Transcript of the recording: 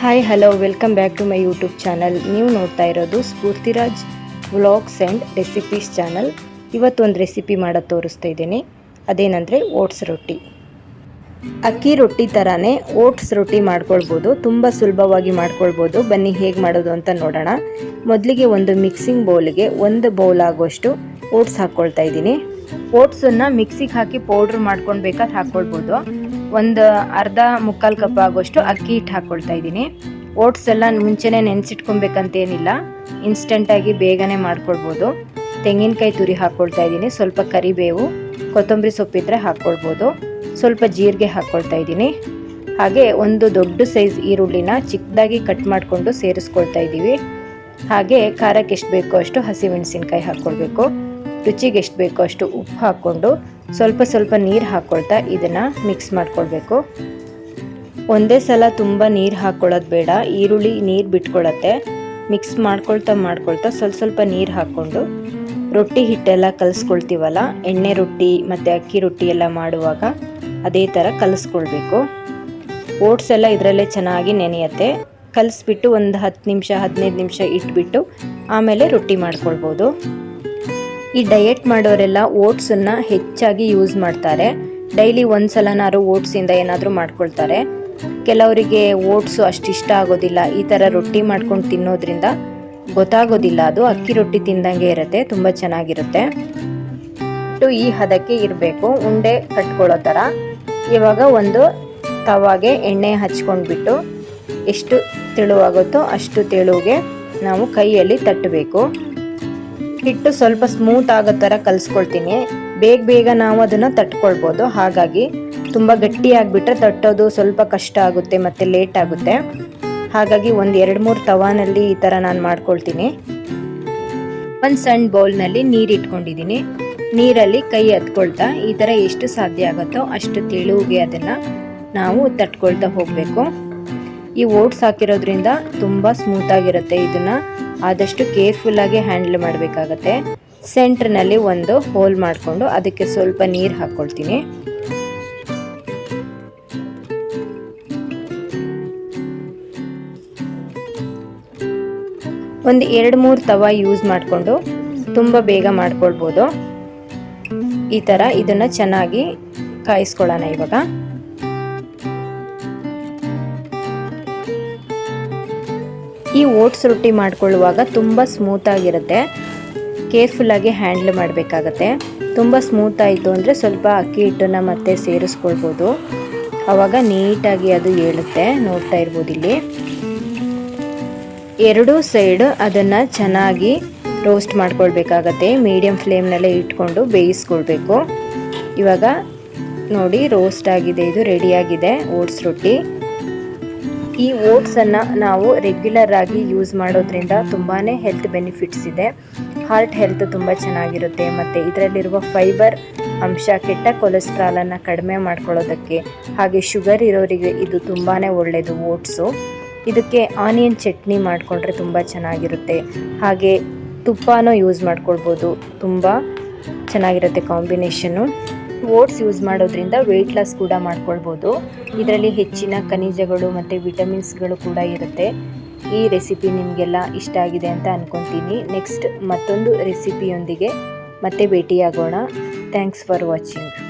Hi hello welcome back to my YouTube channel ನೀವು ನೋಡ್ತಾ ಇರೋದು Sphoorthiraj vlogs and recipes channel ಇವತ್ತೊಂದು recipe ಮಾಡೋದು ತೋರಿಸ್ತಾ ಇದ್ದೀನಿ. ಅದೇನಂದರೆ ಓಟ್ಸ್ ರೊಟ್ಟಿ. ಅಕ್ಕಿ ರೊಟ್ಟಿ ಥರನೇ ಓಟ್ಸ್ ರೊಟ್ಟಿ ಮಾಡ್ಕೊಳ್ಬೋದು. ತುಂಬ ಸುಲಭವಾಗಿ ಮಾಡ್ಕೊಳ್ಬೋದು. ಬನ್ನಿ ಹೇಗೆ ಮಾಡೋದು ಅಂತ ನೋಡೋಣ. ಮೊದಲಿಗೆ ಒಂದು ಮಿಕ್ಸಿಂಗ್ ಬೌಲ್ಗೆ ಒಂದು ಬೌಲ್ ಆಗೋಷ್ಟು ಓಟ್ಸ್ ಹಾಕ್ಕೊಳ್ತಾ ಇದ್ದೀನಿ. ಓಟ್ಸನ್ನು ಮಿಕ್ಸಿಗೆ ಹಾಕಿ ಪೌಡ್ರ್ ಮಾಡ್ಕೊಳ್ಬೇಕಾದ್ರೆ ಹಾಕ್ಕೊಳ್ಬೋದು ಒಂದು ಅರ್ಧ ಮುಕ್ಕಾಲು ಕಪ್ ಆಗೋಷ್ಟು ಅಕ್ಕಿ ಹಿಟ್ಟು ಹಾಕ್ಕೊಳ್ತಾ ಇದ್ದೀನಿ. ಓಟ್ಸ್ ಎಲ್ಲ ಮುಂಚೆನೇ ನೆನೆಸಿಟ್ಕೊಬೇಕಂತೇನಿಲ್ಲ. ಇನ್ಸ್ಟೆಂಟಾಗಿ ಬೇಗನೆ ಮಾಡ್ಕೊಳ್ಬೋದು. ತೆಂಗಿನಕಾಯಿ ತುರಿ ಹಾಕ್ಕೊಳ್ತಾ ಇದ್ದೀನಿ. ಸ್ವಲ್ಪ ಕರಿಬೇವು, ಕೊತ್ತಂಬರಿ ಸೊಪ್ಪಿದ್ರೆ ಹಾಕ್ಕೊಳ್ಬೋದು ಸ್ವಲ್ಪ ಜೀರಿಗೆ ಹಾಕ್ಕೊಳ್ತಾ ಇದ್ದೀನಿ. ಹಾಗೆ ಒಂದು ದೊಡ್ಡ ಸೈಜ್ ಈರುಳ್ಳಿನ ಚಿಕ್ಕದಾಗಿ ಕಟ್ ಮಾಡಿಕೊಂಡು ಸೇರಿಸ್ಕೊಳ್ತಾ ಇದ್ದೀವಿ. ಹಾಗೆ ಖಾರಕ್ಕೆ ಎಷ್ಟು ಬೇಕೋ ಅಷ್ಟು ಹಸಿಮೆಣಸಿನ್ಕಾಯಿ ಹಾಕ್ಕೊಳ್ಬೇಕು ರುಚಿಗೆ ಎಷ್ಟು ಬೇಕೋ ಅಷ್ಟು ಉಪ್ಪು ಹಾಕ್ಕೊಂಡು ಸ್ವಲ್ಪ ಸ್ವಲ್ಪ ನೀರು ಹಾಕ್ಕೊಳ್ತಾ ಇದನ್ನು ಮಿಕ್ಸ್ ಮಾಡ್ಕೊಳ್ಬೇಕು. ಒಂದೇ ಸಲ ತುಂಬ ನೀರು ಹಾಕ್ಕೊಳ್ಳೋದು ಬೇಡ, ಈರುಳ್ಳಿ ನೀರು ಬಿಟ್ಕೊಳತ್ತೆ. ಮಿಕ್ಸ್ ಮಾಡ್ಕೊಳ್ತಾ ಮಾಡ್ಕೊಳ್ತಾ ಸ್ವಲ್ಪ ಸ್ವಲ್ಪ ನೀರು ಹಾಕ್ಕೊಂಡು ರೊಟ್ಟಿ ಹಿಟ್ಟೆಲ್ಲ ಕಲಿಸ್ಕೊಳ್ತೀವಲ್ಲ, ಎಣ್ಣೆ ರೊಟ್ಟಿ ಮತ್ತು ಅಕ್ಕಿ ರೊಟ್ಟಿ ಎಲ್ಲ ಮಾಡುವಾಗ ಅದೇ ಥರ ಕಲಿಸ್ಕೊಳ್ಬೇಕು. ಓಟ್ಸ್ ಎಲ್ಲ ಇದರಲ್ಲೇ ಚೆನ್ನಾಗಿ ನೆನೆಯುತ್ತೆ. ಕಲಿಸ್ಬಿಟ್ಟು ಒಂದು ಹತ್ತು ನಿಮಿಷ, ಹದಿನೈದು ನಿಮಿಷ ಇಟ್ಬಿಟ್ಟು ಆಮೇಲೆ ರೊಟ್ಟಿ ಮಾಡ್ಕೊಳ್ಬೋದು. ಈ ಡಯೆಟ್ ಮಾಡೋರೆಲ್ಲ ಓಟ್ಸನ್ನು ಹೆಚ್ಚಾಗಿ ಯೂಸ್ ಮಾಡ್ತಾರೆ. ಡೈಲಿ ಒಂದು ಸಲನಾದ್ರು ಓಟ್ಸಿಂದ ಏನಾದರೂ ಮಾಡ್ಕೊಳ್ತಾರೆ. ಕೆಲವರಿಗೆ ಓಟ್ಸು ಅಷ್ಟು ಇಷ್ಟ ಆಗೋದಿಲ್ಲ. ಈ ಥರ ರೊಟ್ಟಿ ಮಾಡ್ಕೊಂಡು ತಿನ್ನೋದ್ರಿಂದ ಗೊತ್ತಾಗೋದಿಲ್ಲ. ಅದು ಅಕ್ಕಿ ರೊಟ್ಟಿ ತಿಂದಂಗೆ ಇರುತ್ತೆ, ತುಂಬ ಚೆನ್ನಾಗಿರುತ್ತೆ. ಟು ಈ ಹದಕ್ಕೆ ಇರಬೇಕು, ಉಂಡೆ ಕಟ್ಕೊಳ್ಳೋ ಥರ ಇವಾಗ ಒಂದು ತವಾಗೆ ಎಣ್ಣೆ ಹಚ್ಕೊಂಡ್ಬಿಟ್ಟು ಎಷ್ಟು ತೆಳುವಾಗುತ್ತೋ ಅಷ್ಟು ತೆಳುವಿಗೆ ನಾವು ಕೈಯಲ್ಲಿ ತಟ್ಟಬೇಕು. ಹಿಟ್ಟು ಸ್ವಲ್ಪ ಸ್ಮೂತ್ ಆಗೋ ಥರ ಕಲಿಸ್ಕೊಳ್ತೀನಿ. ಬೇಗ ಬೇಗ ನಾವು ಅದನ್ನು ತಟ್ಕೊಳ್ಬೋದು. ಹಾಗಾಗಿ ತುಂಬ ಗಟ್ಟಿ ಆಗಿಬಿಟ್ರೆ ತಟ್ಟೋದು ಸ್ವಲ್ಪ ಕಷ್ಟ ಆಗುತ್ತೆ ಮತ್ತು ಲೇಟ್ ಆಗುತ್ತೆ. ಹಾಗಾಗಿ ಒಂದು ಎರಡು ಮೂರು ತವಾನಲ್ಲಿ ಈ ಥರ ನಾನು ಮಾಡ್ಕೊಳ್ತೀನಿ. ಒಂದು ಸಣ್ಣ ಬೌಲ್ನಲ್ಲಿ ನೀರು ಇಟ್ಕೊಂಡಿದ್ದೀನಿ. ನೀರಲ್ಲಿ ಕೈ ಹತ್ಕೊಳ್ತಾ ಈ ಥರ ಎಷ್ಟು ಸಾಧ್ಯ ಆಗುತ್ತೋ ಅಷ್ಟು ತೆಳುವಿಗೆ ಅದನ್ನು ನಾವು ತಟ್ಕೊಳ್ತಾ ಹೋಗಬೇಕು. ಈ ಓಟ್ಸ್ ಹಾಕಿರೋದ್ರಿಂದ ತುಂಬ ಸ್ಮೂತಾಗಿರುತ್ತೆ ಇದನ್ನು. ಆದಷ್ಟು ಕೇರ್ಫುಲ್ಲಾಗಿ ಹ್ಯಾಂಡಲ್ ಮಾಡಬೇಕಾಗತ್ತೆ. ಸೆಂಟ್ರ್ನಲ್ಲಿ ಒಂದು ಹೋಲ್ ಮಾಡಿಕೊಂಡು ಅದಕ್ಕೆ ಸ್ವಲ್ಪ ನೀರು ಹಾಕ್ಕೊಳ್ತೀನಿ ಒಂದು ಎರಡು ಮೂರು ತವ ಯೂಸ್ ಮಾಡಿಕೊಂಡು ತುಂಬ ಬೇಗ ಮಾಡ್ಕೊಳ್ಬೋದು. ಈ ಥರ ಇದನ್ನು ಚೆನ್ನಾಗಿ ಕಾಯಿಸ್ಕೊಳ್ಳೋಣ ಇವಾಗ. ಈ ಓಟ್ಸ್ ರೊಟ್ಟಿ ಮಾಡ್ಕೊಳ್ಳುವಾಗ ತುಂಬ ಸ್ಮೂತಾಗಿರುತ್ತೆ ಕೇರ್ಫುಲ್ಲಾಗಿ ಹ್ಯಾಂಡ್ಲ್ ಮಾಡಬೇಕಾಗತ್ತೆ. ತುಂಬ ಸ್ಮೂತ್ ಆಯಿತು ಅಂದರೆ ಸ್ವಲ್ಪ ಅಕ್ಕಿ ಹಿಟ್ಟನ್ನು ಮತ್ತೆ ಸೇರಿಸ್ಕೊಳ್ಬೋದು. ಆವಾಗ ನೀಟಾಗಿ ಅದು ಏಳುತ್ತೆ. ನೋಡ್ತಾ ಇರ್ಬೋದು ಇಲ್ಲಿ. ಎರಡೂ ಸೈಡ್ ಅದನ್ನು ಚೆನ್ನಾಗಿ ರೋಸ್ಟ್ ಮಾಡ್ಕೊಳ್ಬೇಕಾಗತ್ತೆ. ಮೀಡಿಯಮ್ ಫ್ಲೇಮ್ನಲ್ಲೇ ಇಟ್ಕೊಂಡು ಬೇಯಿಸ್ಕೊಳ್ಬೇಕು. ಇವಾಗ ನೋಡಿ ರೋಸ್ಟ್ ಆಗಿದೆ, ಇದು ರೆಡಿಯಾಗಿದೆ ಓಟ್ಸ್ ರೊಟ್ಟಿ. ಈ ಓಟ್ಸನ್ನು ನಾವು ರೆಗ್ಯುಲರ್ ಆಗಿ ಯೂಸ್ ಮಾಡೋದ್ರಿಂದ ತುಂಬಾ ಹೆಲ್ತ್ ಬೆನಿಫಿಟ್ಸ್ ಇದೆ. ಹಾರ್ಟ್ ಹೆಲ್ತ್ ತುಂಬ ಚೆನ್ನಾಗಿರುತ್ತೆ ಮತ್ತು ಇದರಲ್ಲಿರುವ ಫೈಬರ್ ಅಂಶ, ಕೆಟ್ಟ ಕೊಲೆಸ್ಟ್ರಾಲನ್ನು ಕಡಿಮೆ ಮಾಡ್ಕೊಳ್ಳೋದಕ್ಕೆ ಹಾಗೆ ಶುಗರ್ ಇರೋರಿಗೆ ಇದು ತುಂಬಾ ಒಳ್ಳೆಯದು ಓಟ್ಸು. ಇದಕ್ಕೆ ಆನಿಯನ್ ಚಟ್ನಿ ಮಾಡಿಕೊಂಡ್ರೆ ತುಂಬ ಚೆನ್ನಾಗಿರುತ್ತೆ. ಹಾಗೆ ತುಪ್ಪನೂ ಯೂಸ್ ಮಾಡ್ಕೊಳ್ಬೋದು. ತುಂಬ ಚೆನ್ನಾಗಿರುತ್ತೆ ಕಾಂಬಿನೇಷನ್ನು ಓಟ್ಸ್ ಯೂಸ್ ಮಾಡೋದ್ರಿಂದ ವೆಯ್ಟ್ ಲಾಸ್ ಕೂಡ ಮಾಡ್ಕೊಳ್ಬೋದು. ಇದರಲ್ಲಿ ಹೆಚ್ಚಿನ ಖನಿಜಗಳು ಮತ್ತು ವಿಟಮಿನ್ಸ್ಗಳು ಕೂಡ ಇರುತ್ತೆ. ಈ ರೆಸಿಪಿ ನಿಮಗೆಲ್ಲ ಇಷ್ಟ ಆಗಿದೆ ಅಂತ ಅಂದ್ಕೊತೀನಿ ನೆಕ್ಸ್ಟ್ ಮತ್ತೊಂದು ರೆಸಿಪಿಯೊಂದಿಗೆ ಮತ್ತೆ ಭೇಟಿಯಾಗೋಣ. Thanks for watching